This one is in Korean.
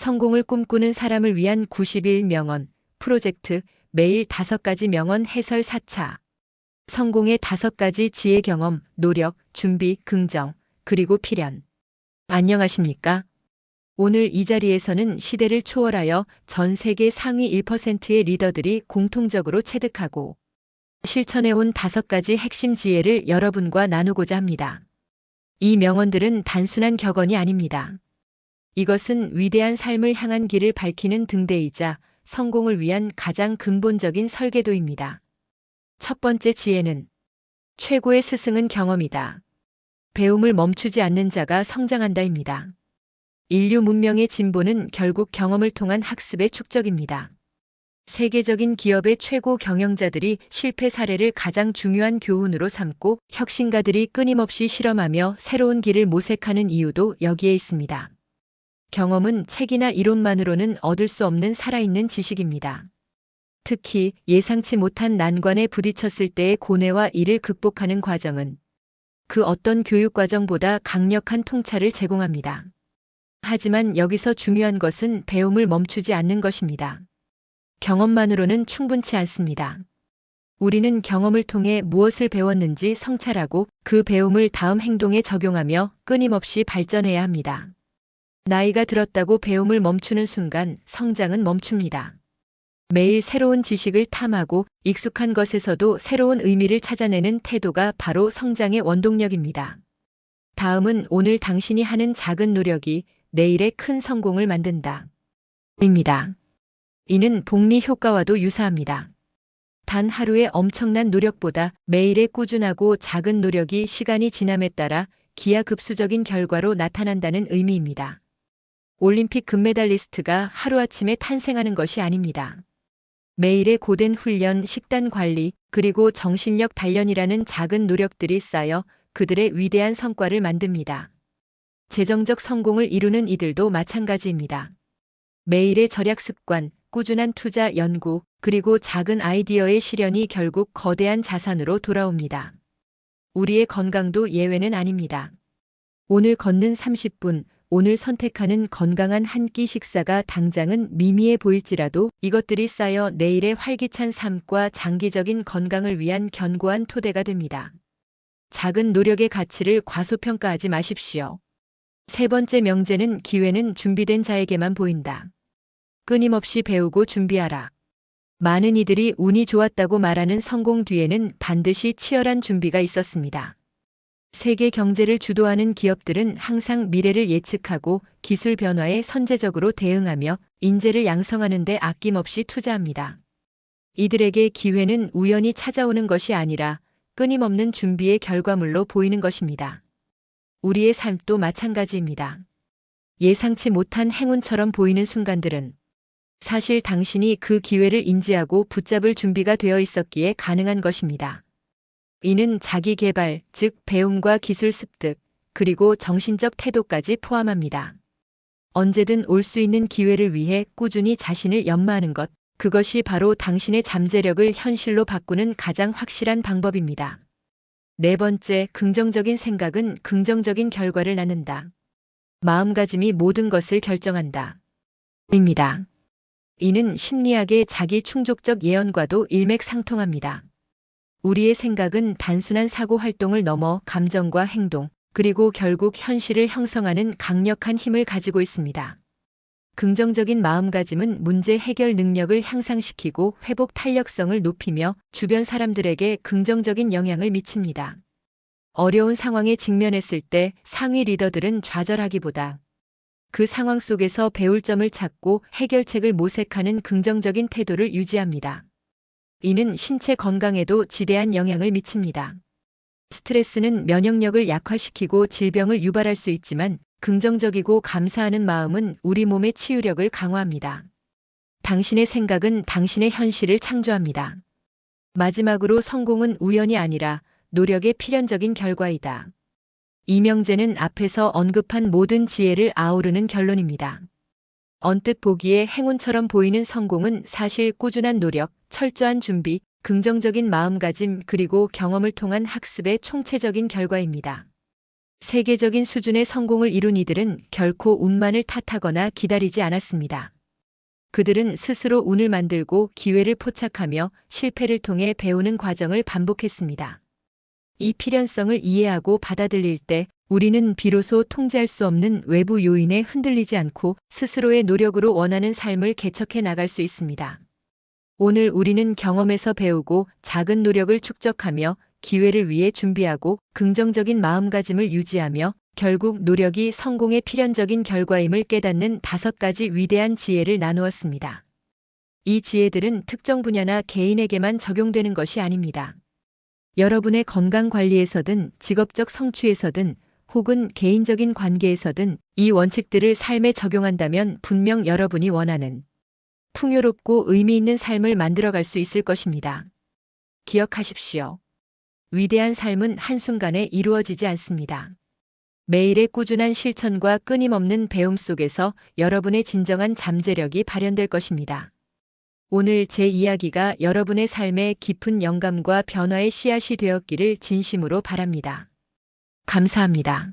성공을 꿈꾸는 사람을 위한 90일 명언 프로젝트 매일 5가지 명언 해설 4차. 성공의 5가지 지혜 경험, 노력, 준비, 긍정, 그리고 필연. 안녕하십니까? 오늘 이 자리에서는 시대를 초월하여 전 세계 상위 1%의 리더들이 공통적으로 체득하고 실천해온 5가지 핵심 지혜를 여러분과 나누고자 합니다. 이 명언들은 단순한 격언이 아닙니다. 이것은 위대한 삶을 향한 길을 밝히는 등대이자 성공을 위한 가장 근본적인 설계도입니다. 첫 번째 지혜는 최고의 스승은 경험이다. 배움을 멈추지 않는 자가 성장한다입니다. 인류 문명의 진보는 결국 경험을 통한 학습의 축적입니다. 세계적인 기업의 최고 경영자들이 실패 사례를 가장 중요한 교훈으로 삼고 혁신가들이 끊임없이 실험하며 새로운 길을 모색하는 이유도 여기에 있습니다. 경험은 책이나 이론만으로는 얻을 수 없는 살아있는 지식입니다. 특히 예상치 못한 난관에 부딪혔을 때의 고뇌와 이를 극복하는 과정은 그 어떤 교육과정보다 강력한 통찰을 제공합니다. 하지만 여기서 중요한 것은 배움을 멈추지 않는 것입니다. 경험만으로는 충분치 않습니다. 우리는 경험을 통해 무엇을 배웠는지 성찰하고 그 배움을 다음 행동에 적용하며 끊임없이 발전해야 합니다. 나이가 들었다고 배움을 멈추는 순간 성장은 멈춥니다. 매일 새로운 지식을 탐하고 익숙한 것에서도 새로운 의미를 찾아내는 태도가 바로 성장의 원동력입니다. 다음은 오늘 당신이 하는 작은 노력이 내일의 큰 성공을 만든다. 입니다. 이는 복리 효과와도 유사합니다. 단 하루의 엄청난 노력보다 매일의 꾸준하고 작은 노력이 시간이 지남에 따라 기하급수적인 결과로 나타난다는 의미입니다. 올림픽 금메달리스트가 하루아침에 탄생하는 것이 아닙니다. 매일의 고된 훈련, 식단 관리, 그리고 정신력 단련이라는 작은 노력들이 쌓여 그들의 위대한 성과를 만듭니다. 재정적 성공을 이루는 이들도 마찬가지입니다. 매일의 절약 습관, 꾸준한 투자 연구, 그리고 작은 아이디어의 실현이 결국 거대한 자산으로 돌아옵니다. 우리의 건강도 예외는 아닙니다. 오늘 걷는 30분, 오늘 선택하는 건강한 한 끼 식사가 당장은 미미해 보일지라도 이것들이 쌓여 내일의 활기찬 삶과 장기적인 건강을 위한 견고한 토대가 됩니다. 작은 노력의 가치를 과소평가하지 마십시오. 세 번째 명제는 기회는 준비된 자에게만 보인다. 끊임없이 배우고 준비하라. 많은 이들이 운이 좋았다고 말하는 성공 뒤에는 반드시 치열한 준비가 있었습니다. 세계 경제를 주도하는 기업들은 항상 미래를 예측하고 기술 변화에 선제적으로 대응하며 인재를 양성하는 데 아낌없이 투자합니다. 이들에게 기회는 우연히 찾아오는 것이 아니라 끊임없는 준비의 결과물로 보이는 것입니다. 우리의 삶도 마찬가지입니다. 예상치 못한 행운처럼 보이는 순간들은 사실 당신이 그 기회를 인지하고 붙잡을 준비가 되어 있었기에 가능한 것입니다. 이는 자기 개발, 즉 배움과 기술 습득, 그리고 정신적 태도까지 포함합니다. 언제든 올 수 있는 기회를 위해 꾸준히 자신을 연마하는 것, 그것이 바로 당신의 잠재력을 현실로 바꾸는 가장 확실한 방법입니다. 네 번째, 긍정적인 생각은 긍정적인 결과를 낳는다. 마음가짐이 모든 것을 결정한다. 입니다. 이는 심리학의 자기 충족적 예언과도 일맥상통합니다. 우리의 생각은 단순한 사고 활동을 넘어 감정과 행동, 그리고 결국 현실을 형성하는 강력한 힘을 가지고 있습니다. 긍정적인 마음가짐은 문제 해결 능력을 향상시키고 회복 탄력성을 높이며 주변 사람들에게 긍정적인 영향을 미칩니다. 어려운 상황에 직면했을 때 상위 리더들은 좌절하기보다 그 상황 속에서 배울 점을 찾고 해결책을 모색하는 긍정적인 태도를 유지합니다. 이는 신체 건강에도 지대한 영향을 미칩니다. 스트레스는 면역력을 약화시키고 질병을 유발할 수 있지만 긍정적이고 감사하는 마음은 우리 몸의 치유력을 강화합니다. 당신의 생각은 당신의 현실을 창조합니다. 마지막으로 성공은 우연이 아니라 노력의 필연적인 결과이다. 이명재는 앞에서 언급한 모든 지혜를 아우르는 결론입니다. 언뜻 보기에 행운처럼 보이는 성공은 사실 꾸준한 노력, 철저한 준비, 긍정적인 마음가짐 그리고 경험을 통한 학습의 총체적인 결과입니다. 세계적인 수준의 성공을 이룬 이들은 결코 운만을 탓하거나 기다리지 않았습니다. 그들은 스스로 운을 만들고 기회를 포착하며 실패를 통해 배우는 과정을 반복했습니다. 이 필연성을 이해하고 받아들일 때 우리는 비로소 통제할 수 없는 외부 요인에 흔들리지 않고 스스로의 노력으로 원하는 삶을 개척해 나갈 수 있습니다. 오늘 우리는 경험에서 배우고 작은 노력을 축적하며 기회를 위해 준비하고 긍정적인 마음가짐을 유지하며 결국 노력이 성공의 필연적인 결과임을 깨닫는 다섯 가지 위대한 지혜를 나누었습니다. 이 지혜들은 특정 분야나 개인에게만 적용되는 것이 아닙니다. 여러분의 건강 관리에서든 직업적 성취에서든 혹은 개인적인 관계에서든 이 원칙들을 삶에 적용한다면 분명 여러분이 원하는 풍요롭고 의미 있는 삶을 만들어갈 수 있을 것입니다. 기억하십시오. 위대한 삶은 한순간에 이루어지지 않습니다. 매일의 꾸준한 실천과 끊임없는 배움 속에서 여러분의 진정한 잠재력이 발현될 것입니다. 오늘 제 이야기가 여러분의 삶에 깊은 영감과 변화의 씨앗이 되었기를 진심으로 바랍니다. 감사합니다.